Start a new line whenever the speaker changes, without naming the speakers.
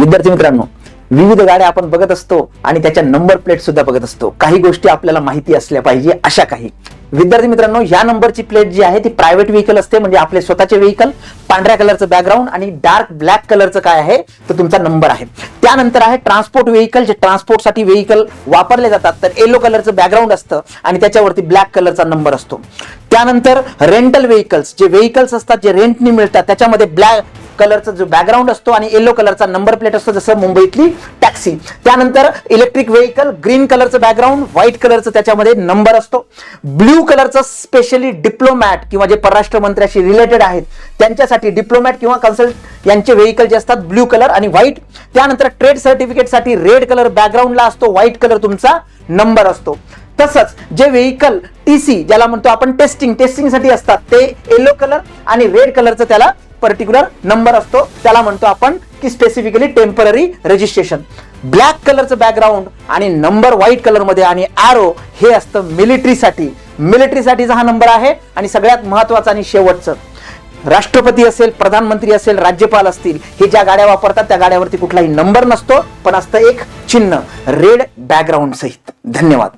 विद्यार्थी मित्रांनो विविध गाड्या आपण बघत असतो आणि त्याच्या नंबर प्लेट सुद्धा बघत असतो. काही गोष्टी आपल्याला माहिती असल्या पाहिजे अशा काही. विद्यार्थी मित्रांनो या नंबरची प्लेट जी आहे ती प्रायव्हेट व्हेकल असते म्हणजे आपले स्वतःचे व्हेकल पांढऱ्या कलरचं बॅकग्राऊंड आणि डार्क ब्लॅक कलरचं काय आहे तर तुमचा नंबर आहे. त्यानंतर आहे ट्रान्सपोर्ट व्हेकल जे ट्रान्सपोर्टसाठी व्हेकल वापरले जातात तर येलो कलरचं बॅकग्राऊंड असतं आणि त्याच्यावरती ब्लॅक कलरचा नंबर असतो. त्यानंतर रेंटल व्हेकल्स जे व्हेकल्स असतात जे रेंटनी मिळतात त्याच्यामध्ये ब्लॅक कलरचा जो बॅकग्राऊंड असतो आणि येलो कलरचा नंबर प्लेट असतो जसं मुंबईतली टॅक्सी त्यानंतर इलेक्ट्रिक व्हेकल ग्रीन कलरचं बॅकग्राऊंड व्हाईट कलरचं त्याच्यामध्ये नंबर असतो. ब्ल्यू कलरचं स्पेशली डिप्लोमॅट किंवा जे परराष्ट्र मंत्र्याशी रिलेटेड आहेत त्यांच्यासाठी डिप्लोमॅट किंवा कन्सल्ट यांचे व्हेकल जे असतात ब्ल्यू कलर आणि व्हाईट त्यानंतर ट्रेड सर्टिफिकेटसाठी रेड कलर बॅकग्राऊंडला असतो व्हाईट कलर तुमचा नंबर असतो. तसंच जे व्हेकल टी सी ज्याला म्हणतो आपण टेस्टिंग टेस्टिंगसाठी असतात ते येलो कलर आणि रेड कलरचं त्याला पर्टिक्युलर नंबर असतो त्याला म्हणतो आपण की स्पेसिफिकली टेंपररी रजिस्ट्रेशन ब्लॅक कलरचं बॅकग्राऊंड आणि नंबर व्हाईट कलरमध्ये आणि आरो हे असतं मिलिटरीसाठी मिलिटरीसाठीचा हा नंबर आहे आणि सगळ्यात महत्वाचं आणि शेवटचं. राष्ट्रपती असेल प्रधानमंत्री असेल राज्यपाल असतील हे ज्या गाड्या वापरतात त्या गाड्यावरती कुठलाही नंबर नसतो पण असतं एक चिन्ह रेड बॅकग्राऊंड सहित. धन्यवाद.